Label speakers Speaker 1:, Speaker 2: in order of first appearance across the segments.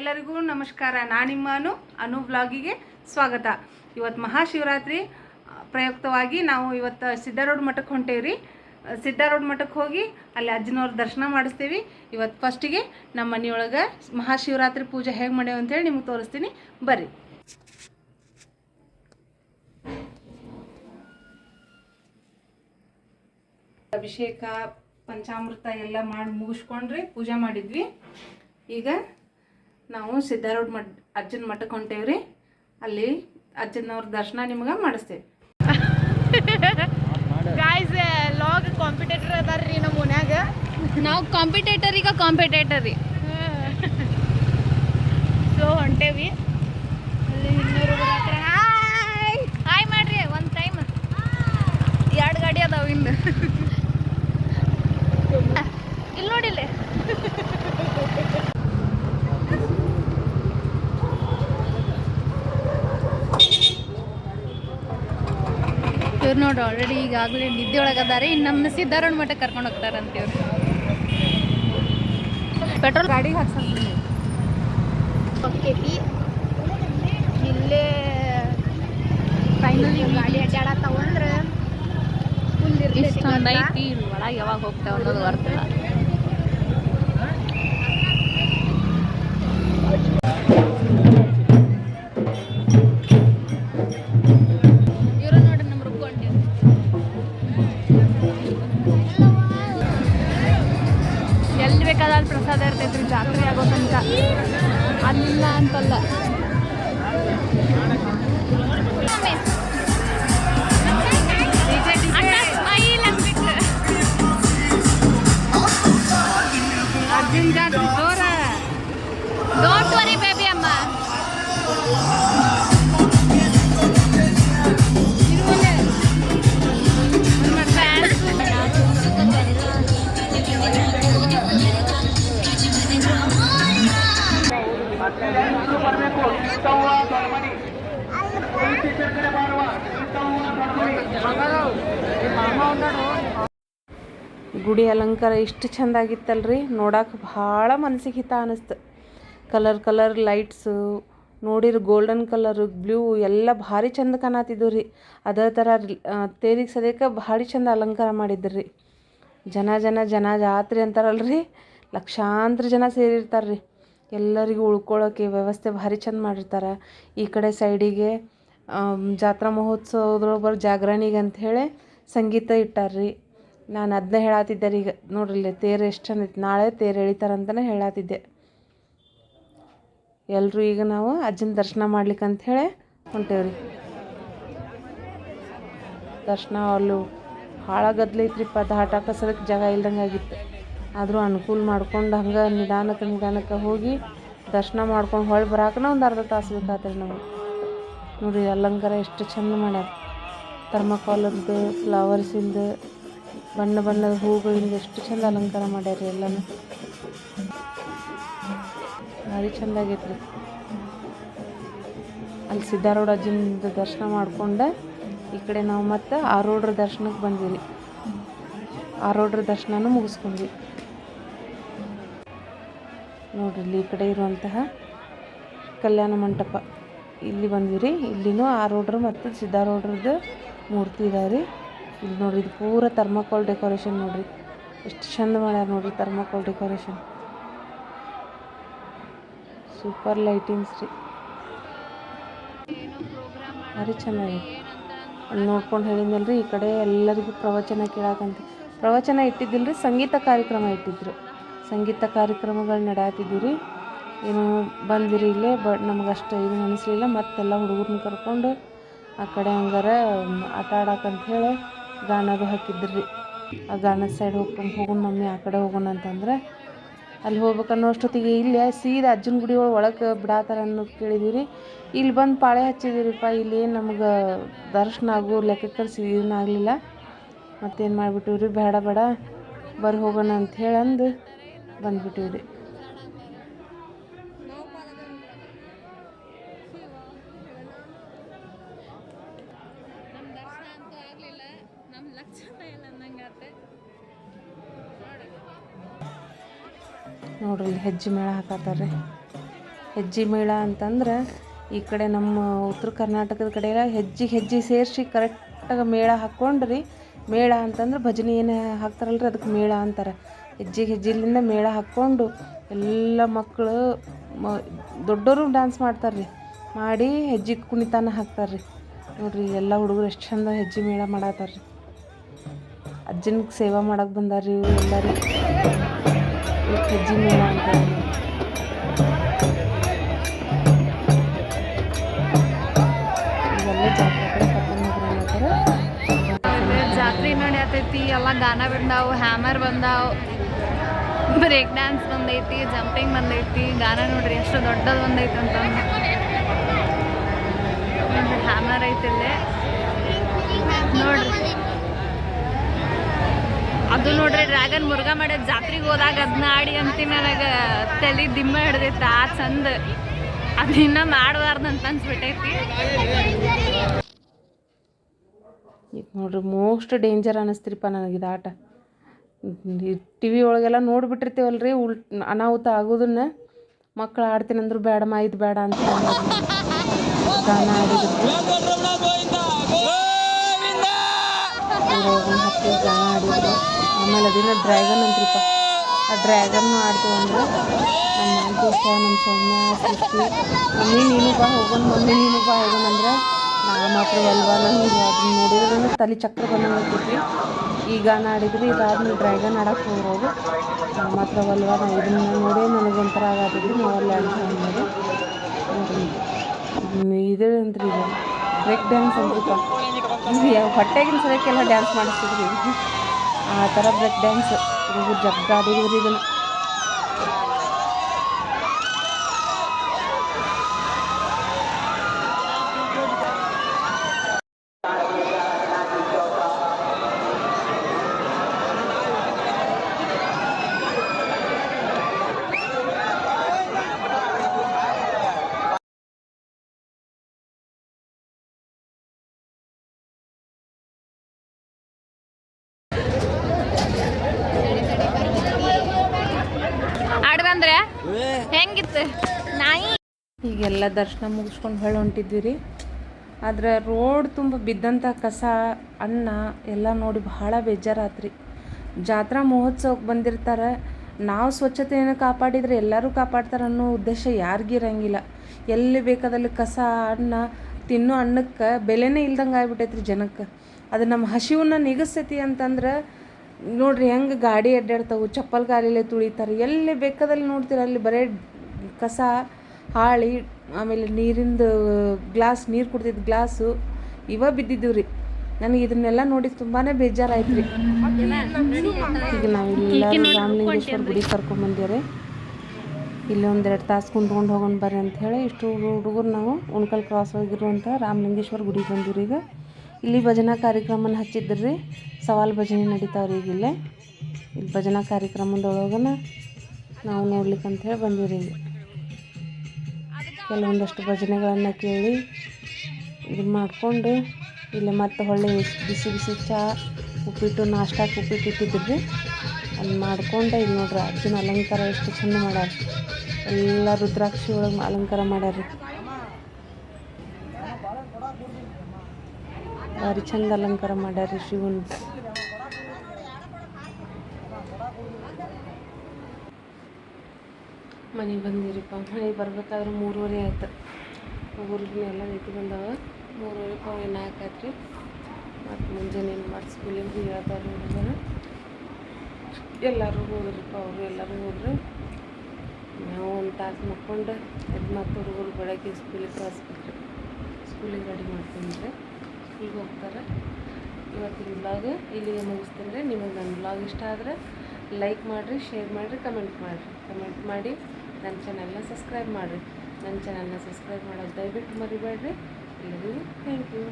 Speaker 1: ಎಲ್ಲರಿಗೂ ನಮಸ್ಕಾರ. ನಾನು ನಿಮ್ಮ ಅನು ವ್ಲಾಗಿಗೆ ಸ್ವಾಗತ. ಇವತ್ತು ಮಹಾಶಿವರಾತ್ರಿ ಪ್ರಯುಕ್ತವಾಗಿ ನಾವು ಇವತ್ತು ಸಿದ್ಧಾರೂಢ ಮಠಕ್ಕೆ ಹೊಂಟೇವ್ರಿ. ಸಿದ್ದಾರೋಡ್ ಮಠಕ್ಕೆ ಹೋಗಿ ಅಲ್ಲಿ ಅಜ್ಜನವ್ರ ದರ್ಶನ ಮಾಡಿಸ್ತೀವಿ. ಇವತ್ತು ಫಸ್ಟಿಗೆ ನಮ್ಮ ಮನೆಯೊಳಗೆ ಮಹಾಶಿವರಾತ್ರಿ ಪೂಜೆ ಹೇಗೆ ಮಾಡ್ಯಾವ ಅಂತೇಳಿ ನಿಮ್ಗೆ ತೋರಿಸ್ತೀನಿ. ಬರ್ರಿ. ಅಭಿಷೇಕ, ಪಂಚಾಮೃತ ಎಲ್ಲ ಮಾಡಿ ಮುಗಿಸ್ಕೊಂಡ್ರಿ ಪೂಜೆ ಮಾಡಿದ್ವಿ. ಈಗ ನಾವು ಸಿದ್ಧಾರೂಢ ಮಠ ಅಜ್ಜನ ಮಠಕ್ಕೆ ಹೊಂಟೇವ್ರಿ ಅಲ್ಲಿ ಅಜ್ಜನವ್ರ ದರ್ಶನ ನಿಮ್ಗೆ ಮಾಡಿಸ್ತೇವೆ.
Speaker 2: ಗಾಯ್ಸ್ ಲಾಗ್ ಕಾಂಪಿಟೇಟರ್ ಅದಾರ್ರಿ ನಮ್ಮ ಮನ್ಯಾಗ.
Speaker 3: ನಾವು ಕಾಂಪಿಟೇಟರ್ ಈಗ ಕಾಂಪಿಟೇಟರ್ ರೀ.
Speaker 2: ಸೊ ಹೊಂಟೇವಿ ಅಲ್ಲಿ ಇನ್ನೂರು ಹಾಯ್
Speaker 3: ಹಾಯ್ ಮಾಡ್ರಿ ಒಂದು ಟೈಮ್ ಎರಡು ಗಾಡಿ ಅದಾವ ಇನ್ನು. ಇಲ್ಲಿ. ನೋಡಿಲ್ಲ ಇವ್ರು ನೋಡ್ರಿ ಆಲ್ರೆಡಿ ಈಗಾಗಲೇ ನಿದ್ದೆ ಒಳಗದಾರೆ ಇನ್ನು ನಮ್ಮ ಸಿದ್ಧಾರೂಢ ಮಠಕ್ಕೆ ಕರ್ಕೊಂಡು ಹೋಗ್ತಾರಂತ ಇವ್ರು. ಪೆಟ್ರೋಲ್
Speaker 1: ಗಾಡಿಗೆ
Speaker 2: ಹಾಕ್ಸಿ ಇಲ್ಲೇ ಫೈನಲಿ ಗಾಡಿ ಅಡ್ಡಾಡತ್ತಾವ ಅಂದ್ರೆ
Speaker 3: ಇಷ್ಟೊಂದು ಐತಿ ಒಳಗೆ ಯಾವಾಗ ಹೋಗ್ತಾವ ಅನ್ನೋದು ಬರ್ತಿಲ್ಲ
Speaker 1: ಗುಡಿ ಅಲಂಕಾರ ಇಷ್ಟು ಚೆಂದಾಗಿತ್ತಲ್ರಿ. ನೋಡಕ್ಕೆ ಭಾಳ ಮನಸ್ಸಿಗೆ ಹಿತ ಅನ್ನಿಸ್ತು ಕಲರ್ ಕಲರ್ ಲೈಟ್ಸು ನೋಡಿರ ಗೋಲ್ಡನ್ ಕಲರು ಬ್ಲೂ ಎಲ್ಲ ಭಾರಿ ಚಂದ ಕಾಣತ್ತಿದ್ದವು ರೀ ಅದೇ ಥರ ತೇರಿಗೆ ಸದ್ಯಕ್ಕೆ ಭಾರಿ ಚಂದ ಅಲಂಕಾರ ಮಾಡಿದ್ರು ರೀ ಜನ ಜನ ಜನ ಜಾತ್ರೆ ಅಂತಾರಲ್ರಿ. ಲಕ್ಷಾಂತರ ಜನ ಸೇರಿರ್ತಾರೆ ರೀ ಎಲ್ಲರಿಗೂ ಉಳ್ಕೊಳ್ಳೋಕೆ ವ್ಯವಸ್ಥೆ ಭಾರಿ ಚಂದ ಮಾಡಿರ್ತಾರೆ. ಈ ಕಡೆ ಸೈಡಿಗೆ ಜಾತ್ರಾ ಮಹೋತ್ಸವದೊಳಗೆ ಬರೋ ಜಾಗರಣಿಗೆ ಅಂಥೇಳಿ ಸಂಗೀತ ಇಟ್ಟಾರ್ರಿ. ನಾನು ಅದನ್ನ ಹೇಳತ್ತಿದ್ದೆ ರೀ, ಈಗ ನೋಡ್ರಿ ತೇರು ಎಷ್ಟು ಚಂದ ಐತಿ. ನಾಳೆ ತೇರು ಎಳಿತಾರಂತಲೇ ಹೇಳತ್ತಿದ್ದೆ ಎಲ್ಲರೂ ಈಗ ನಾವು ಅಜ್ಜನ ದರ್ಶನ ಮಾಡ್ಲಿಕ್ಕೆ ಅಂಥೇಳಿ ಹೊಂಟೇವ್ರಿ ದರ್ಶನ ಅಲ್ಲು ಭಾಳ ಗದ್ಲ ಐತ್ರಿಪ್ಪ ದಾಟ ಕಸದಕ್ಕೆ ಜಾಗ ಇಲ್ದಂಗೆ ಆಗಿತ್ತು. ಆದರೂ ಅನುಕೂಲ ಮಾಡ್ಕೊಂಡು ಹಂಗೆ ನಿಧಾನಕ್ಕೆ ನಿಧಾನಕ್ಕೆ ಹೋಗಿ ದರ್ಶನ ಮಾಡ್ಕೊಂಡು ಹೊಳ್ಳಿ ಬರಾಕನ ಒಂದು ಅರ್ಧ ತಾಸು ಬೇಕಾತ್ರಿ ನಮಗೆ. ನೋಡಿರಿ ಅಲಂಕಾರ ಎಷ್ಟು ಚಂದ ಮಾಡ್ಯಾರ. ಥರ್ಮಕಾಲದ್ದು, ಫ್ಲವರ್ಸಿಂದು ಬಣ್ಣ ಬಣ್ಣದ ಹೂಗಳಿಂದ ಎಷ್ಟು ಚಂದ ಅಲಂಕಾರ ಮಾಡ್ಯಾರ ಎಲ್ಲನೂ. ಭಾರಿ ಚಂದ ಆಗೈತ್ರಿ. ಅಲ್ಲಿ ಸಿದ್ಧಾರೂಢ ದರ್ಶನ ಮಾಡ್ಕೊಂಡು ಈ ಕಡೆ ನಾವು ಮತ್ತೆ ಆರೋಡ್ರ ದರ್ಶನಕ್ಕೆ ಬಂದ್ವಿ. ಆರೋಡ್ರ ದರ್ಶನನೂ ಮುಗಿಸ್ಕೊಂಡ್ವಿ. ನೋಡ್ರಿ ಈ ಕಡೆ ಇರುವಂತಹ ಕಲ್ಯಾಣ ಮಂಟಪ. ಇಲ್ಲಿ ಬಂದ್ವಿ ರೀ. ಇಲ್ಲಿನೂ ಆರೋಡ್ರ ಮತ್ತು ಸಿದ್ಧಾರೂಢ್ರದ್ದು ಮೂರ್ತಿ ಇದಾವೆ ರೀ ಇಲ್ಲಿ ನೋಡ್ರಿ, ಇದು ಪೂರ ಥರ್ಮಾಕೋಲ್ ಡೆಕೋರೇಷನ್ ನೋಡಿರಿ. ಎಷ್ಟು ಚಂದ ಮಾಡ್ಯಾರ ನೋಡಿರಿ ಥರ್ಮಾಕೋಲ್ ಡೆಕೋರೇಷನ್ ಸೂಪರ್ ಲೈಟಿಂಗ್ಸ್ ರೀ. ಭಾರಿ ಚೆನ್ನಾಗಿದೆ ನೋಡ್ಕೊಂಡು ರೀ ಈ ಕಡೆ ಎಲ್ಲರಿಗೂ ಪ್ರವಚನ ಕೇಳಕ್ಕಂತ ಪ್ರವಚನ ಇಟ್ಟಿದ್ದಿಲ್ಲ ರೀ ಸಂಗೀತ ಕಾರ್ಯಕ್ರಮ ಇಟ್ಟಿದ್ರು. ಸಂಗೀತ ಕಾರ್ಯಕ್ರಮಗಳು ನಡೆಯತ್ತಿದ್ವು ರೀ ಏನು ಬಂದಿರಿ ಇಲ್ಲೇ, ಬಟ್ ನಮ್ಗೆ ಅಷ್ಟು ಇದು ಅನಿಸ್ಲಿಲ್ಲ ಮತ್ತೆಲ್ಲ ಹುಡುಗರನ್ನ ಕರ್ಕೊಂಡು ಆ ಕಡೆ ಹಂಗಾರ ಆಟ ಆಡಕ್ಕಂತ ಗಾನದು ಹಾಕಿದ್ರು. ರೀ ಆ ಗಾನದ ಸೈಡ್ ಹೋಗ್ಕೊಂಡು ಹೋಗೋಣ ಮಮ್ಮಿ ಆ ಕಡೆ ಹೋಗೋಣ ಅಂತಂದ್ರೆ ಅಲ್ಲಿ ಹೋಗ್ಬೇಕನ್ನೋ ಅಷ್ಟೊತ್ತಿಗೆ ಇಲ್ಲೇ ಸೀದಾ ಅಜ್ಜನ ಗುಡಿ ಒಳಗೆ ಬಿಡಾತಾರ ಅನ್ನೋದು ಕೇಳಿದ್ವಿ ಇಲ್ಲಿ ಬಂದು ಪಾಳೆ ಹಚ್ಚಿದಿರಿಪ್ಪ, ಇಲ್ಲಿ ನಮ್ಗೆ ದರ್ಶನ ಆಗೋ, ಲೆಕ್ಕಕ್ಕೆ ಸೀದನ ಆಗಲಿಲ್ಲ. ಮತ್ತೇನು ಮಾಡಿಬಿಟ್ಟಿವ್ರಿ, ಬೇಡ ಬೇಡ, ಬರ್ ಹೋಗೋಣ ಅಂತ ಹೇಳಿ ಅಂದು ನೋಡ್ರಿ ಹೆಜ್ಜೆ ಮೇಳ ಹಾಕತ್ತಾರ್ರಿ. ಹೆಜ್ಜೆ ಮೇಳ ಅಂತಂದ್ರೆ ಈ ಕಡೆ ನಮ್ಮ ಉತ್ತರ ಕರ್ನಾಟಕದ ಕಡೆ ಎಲ್ಲ ಹೆಜ್ಜೆ ಹೆಜ್ಜೆ ಸೇರಿಸಿ ಕರೆಕ್ಟಾಗಿ ಮೇಳ ಹಾಕ್ಕೊಂಡ್ರಿ. ಮೇಳ ಅಂತಂದ್ರೆ ಭಜನೆ ಏನು ಹಾಕ್ತಾರಲ್ರಿ ಅದಕ್ಕೆ ಮೇಳ ಅಂತಾರೆ. ಹೆಜ್ಜೆ ಹೆಜ್ಜೆಲಿಂದ ಮೇಳ ಹಾಕ್ಕೊಂಡು ಎಲ್ಲ ಮಕ್ಕಳು ಮ ದೊಡ್ಡವರು ಡ್ಯಾನ್ಸ್ ಮಾಡ್ತಾರೆ ರೀ ಮಾಡಿ ಹೆಜ್ಜೆ ಕುಣಿತಾನ ಹಾಕ್ತಾರೆ ರೀ ನೋಡ್ರಿ ಎಲ್ಲ ಹುಡುಗರು ಎಷ್ಟು ಚಂದ ಹೆಜ್ಜೆ ಮೇಳ ಮಾಡಾತಾರೆ ರೀ ಅಜ್ಜನಿಗೆ ಸೇವಾ ಮಾಡೋಕೆ ಬಂದಾರ್ರಿ ಇವ್ರು ಎಲ್ಲರೂ. ಹೆಜ್ಜೆ ಮೇಳ ಜಾತ್ರೆ
Speaker 3: ನಡೆಯತೈತಿ ಎಲ್ಲ ಗಾನ ಬಂದಾವು, ಹ್ಯಾಮರ್ ಬಂದಾವು, ಬ್ರೇಕ್ ಡ್ಯಾನ್ಸ್ ಬಂದೈತಿ, ಜಂಪಿಂಗ್ ಬಂದೈತಿ, ಗಾನ ನೋಡ್ರಿ ಎಷ್ಟು ದೊಡ್ಡದು ಬಂದೈತಿ ಅಂತ. ಹ್ಯಾಮರ್ ಐತಿ ಇಲ್ಲಿ. ನೋಡ್ರಿ. ಅದು ನೋಡ್ರಿ ಡ್ರ್ಯಾಗನ್ ಮುರುಘಾ ಮಾಡಿದ ಜಾತ್ರೆಗೆ ಹೋದಾಗ ಅದನ್ನ ಆಡಿ ಅಂತಿ ನನಗೆ ತಲೆ ದಿಮ್ಮ ಹಿಡ್ದಿತ್ತು ಆ ಚಂದ. ಅದಿನ್ನ ಮಾಡಬಾರ್ದು ಅಂತ ಅನ್ಸ್ಬಿಟ್ಟೈತಿ.
Speaker 1: ಈಗ ನೋಡ್ರಿ ಮೋಸ್ಟ್ ಡೇಂಜರ್ ಅನ್ನಿಸ್ತಿರಿಪ್ಪ ನನಗೆ ಇದು ಆಟ. ಟಿ ವಿ ಒಳಗೆಲ್ಲ ರೀ ಉಲ್ ಅನಾಹುತ ಆಗೋದನ್ನ. ಮಕ್ಕಳು ಆಡ್ತೀನಂದ್ರು ಬೇಡಮ್ಮ ಇದು ಬೇಡ ಅಂತ. ಗಾನ ಆಡಿದ್ರು ಆಮೇಲೆ ದಿನ ಡ್ರ್ಯಾಗನ್ ಅಂತ್ರಿಪ್ಪ ಆ ಡ್ರ್ಯಾಗನ್ನು ಆಡ್ತೀವಿ ಅಂದ್ರೆ ನಮ್ಮ ಮಾಂತೇಶ ನಮ್ಮ ಸೌಮ್ಯ, ಸೃಷ್ಟಿ. ಮಮ್ಮಿ ನೀನು ಬಾ ಹೋಗೋಣ ಮಮ್ಮಿ ನೀನು ಬಾ ಹೋಗೋಣ ಅಂದ್ರೆ ನಾ ಮಾತ್ರ ಅಲ್ವಾ? ನಂಗೆ ಅದನ್ನ ನೋಡಿದ್ರೆ ತಲೆ ಚಕ್ರ ಬಂದಂಗೆ ಈಗ ಗಾನ ಆಡಿದ್ರೆ ಇದಾದ್ಮೇಲೆ ಡ್ರ್ಯಾಗನ್ ಆಡಕ್ಕೆ ಹೋಗೋದು ನಾ ಮಾತ್ರ ಅಲ್ವಾ? ನಾ ಇದನ್ನ ನೋಡಿ ನನಗೊಂಥರ ನಾವು ನಾವಲ್ಲ ಅಂತ ಅನ್ನೋದು ಇದೇ ಅಂತ್ರಿ ಬ್ರೇಕ್ ಡ್ಯಾನ್ಸ್ ಅಂದ್ರಿಪ್ಪ ಹೊಟ್ಟೆಗಿನ ಸರಿಯಕ್ಕೆಲ್ಲ ಡ್ಯಾನ್ಸ್ ಮಾಡಿಸ್ತಿದ್ರಿ ಆ ಥರ ಬ್ರೇಕ್ ಡ್ಯಾನ್ಸ್ ಹುಡುಗರು ಜಗ್ಗಾಡಿದ್ರು ಇದನ್ನು
Speaker 3: ಆಡ್ ಬಂದ್ರೆ ಹೆಂಗಿತ್ತು ನಾಯಿ
Speaker 1: ಹೀಗೆಲ್ಲ ದರ್ಶನ ಮುಗಿಸ್ಕೊಂಡು ಹೇಳಿ ಹೊಂಟಿದ್ವಿ ರೀ ಆದ್ರೆ ರೋಡ್ ತುಂಬ ಬಿದ್ದಂಥ ಕಸ, ಅನ್ನ ಎಲ್ಲ ನೋಡಿ ಭಾಳ ಬೇಜಾರಾತ್ರಿ. ಜಾತ್ರಾ ಮಹೋತ್ಸವಕ್ಕೆ ಬಂದಿರ್ತಾರೆ, ನಾವು ಸ್ವಚ್ಛತೆಯನ್ನು ಕಾಪಾಡಿದರೆ ಎಲ್ಲರೂ ಕಾಪಾಡ್ತಾರೆ ಅನ್ನೋ ಉದ್ದೇಶ ಯಾರಿಗಿರಂಗಿಲ್ಲ ಎಲ್ಲಿ ಬೇಕಾದಲ್ಲಿ ಕಸ, ಅನ್ನ, ತಿನ್ನೋ ಅನ್ನಕ್ಕೆ ಬೆಲೆನೇ ಇಲ್ದಂಗೆ ಆಗ್ಬಿಟ್ಟೈತ್ರಿ ಜನಕ್ಕೆ. ಅದು ನಮ್ಮ ಹಸಿವನ್ನ ನಿಗಿಸ್ತೈತಿ ಅಂತಂದ್ರೆ, ನೋಡ್ರಿ ಹೆಂಗೆ ಗಾಡಿ ಅಡ್ಡಾಡ್ತಾವು ಚಪ್ಪಲ್ ಗಾಲಿಲೇ ತುಳಿತಾರೆ, ಎಲ್ಲಿ ಬೇಕಾದಲ್ಲಿ ನೋಡ್ತೀರ, ಅಲ್ಲಿ ಬರೇ ಕಸ ಹಾಳಿ ಆಮೇಲೆ ನೀರಿಂದು ಗ್ಲಾಸ್ ನೀರು ಕುಡ್ದಿದ್ದ ಗ್ಲಾಸು ಇವ ಬಿದ್ದಿದ್ದೀವಿ ರೀ. ನನಗೆ ಇದನ್ನೆಲ್ಲ ನೋಡಿ ತುಂಬಾ ಬೇಜಾರಾಯ್ತು ರೀ. ಈಗ ನಾವೆಲ್ಲರೂ ರಾಮಲಿಂಗೇಶ್ವರ ಗುಡಿ ಕರ್ಕೊಂಬಂದಿವ್ರಿ ಇಲ್ಲಿ ಒಂದೆರಡು ತಾಸು ಕುಂತ್ಕೊಂಡು ಹೋಗೋಣ ಬರ್ರಿ ಅಂತ ಹೇಳಿ ಇಷ್ಟು ಹುಡುಗರು ನಾವು ಉಣ್ಕಲ್ ಕ್ರಾಸ್ ಹೋಗಿರುವಂಥ ರಾಮಲಿಂಗೇಶ್ವರ ಗುಡಿಗೆ ಬಂದಿವ್ರಿ ಈಗ. ಇಲ್ಲಿ ಭಜನಾ ಕಾರ್ಯಕ್ರಮನ ಹಚ್ಚಿದ್ರಿ ಸವಾಲು ಭಜನೆ ನಡೀತಾವ್ರಿ ಈಗ ಇಲ್ಲೇ. ಇಲ್ಲಿ ಭಜನಾ ಕಾರ್ಯಕ್ರಮದೊಳಗನ ನಾವು ನೋಡ್ಲಿಕ್ಕೆ ಅಂತ ಹೇಳಿ ಬಂದಿವ್ರಿ ಈಗ. ಕೆಲವೊಂದಷ್ಟು ಭಜನೆಗಳನ್ನು ಕೇಳಿ ಇದು ಮಾಡಿಕೊಂಡು ಇಲ್ಲಿ ಮತ್ತೆ ಹೊಳ್ಳಿ ಬಿಸಿ ಬಿಸಿ ಚಹಾ ಉಪ್ಪಿಟ್ಟು ನಾಷ್ಟಕ್ಕೆ ಉಪ್ಪಿಟ್ಟು ಇಟ್ಟಿದ್ದಿರಿ ಅಲ್ಲಿ ಮಾಡ್ಕೊಂಡು ಇಲ್ಲಿ ನೋಡ್ರಿ ಅಜ್ಜನ ಅಲಂಕಾರ ಎಷ್ಟು ಚಂದ ಮಾಡ್ಯಾರ. ಎಲ್ಲ ರುದ್ರಾಕ್ಷಿ ಒಳಗೆ ಅಲಂಕಾರ ಮಾಡ್ಯಾರ ರೀ. ಭಾರಿ ಚಂದ ಅಲಂಕಾರ ಮಾಡ್ಯಾರ ಶಿವನ್. ಮನೆಗೆ ಬಂದಿರಿಪ್ಪ. ಮನೆಗೆ ಬರ್ಬೇಕಾದ್ರೆ ಮೂರುವರೆ ಆಯ್ತು. ಎಲ್ಲ ನಿಂತು ಬಂದವ. ಮೂರುವರೆ ಪೌನೆ ನಾಲ್ಕು ಆಯ್ತು ರೀ ಮತ್ತು ಮುಂಜಾನೆ ಏನು ಮಾಡಿ ಸ್ಕೂಲಿಂದ ಹೇಳ್ತಾರೆ ಹುಡುಗರು ಎಲ್ಲರೂ ಹೋದ್ರಿಪ್ಪ ಅವರು, ಎಲ್ಲರೂ ಹೋದ್ರು. ನಾವು ಒಂದು ತಾಸು ಮಕ್ಕೊಂಡು ಎದ್ದು ಮತ್ತು ಹುಡುಗರು ಬೆಳಗ್ಗೆ ಸ್ಕೂಲಿಗೆ ಕಳಿಸ್ಬಿಟ್ರಿ ಸ್ಕೂಲಿಗೆ ರೆಡಿ ಮಾಡ್ಕೊಂಡ್ರೆ. ಸ್ಕೂಲ್ಗೆ ಹೋಗ್ತಾರೆ. ಇವತ್ತಿನ ಬ್ಲಾಗ್ ಇಲ್ಲಿಗೆ ಮುಗಿಸ್ತೀನಿ ರೀ ನಿಮಗೆ ನನ್ನ ಬ್ಲಾಗ್ ಇಷ್ಟ ಆದರೆ ಲೈಕ್ ಮಾಡಿರಿ, ಶೇರ್ ಮಾಡಿರಿ, ಕಮೆಂಟ್ ಮಾಡಿರಿ. ಕಮೆಂಟ್ ಮಾಡಿ ನನ್ನ ಚಾನಲ್ನ ಸಬ್ಸ್ಕ್ರೈಬ್ ಮಾಡಿರಿ. ನನ್ನ ಚಾನಲ್ನ ಸಬ್ಸ್ಕ್ರೈಬ್ ಮಾಡೋದು ದಯವಿಟ್ಟು ಮರಿಬೇಡ್ರಿ. ಎಲ್ಲರಿಗೂ ಥ್ಯಾಂಕ್ ಯು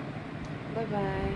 Speaker 1: ಬಾಯ್ ಬಾಯ್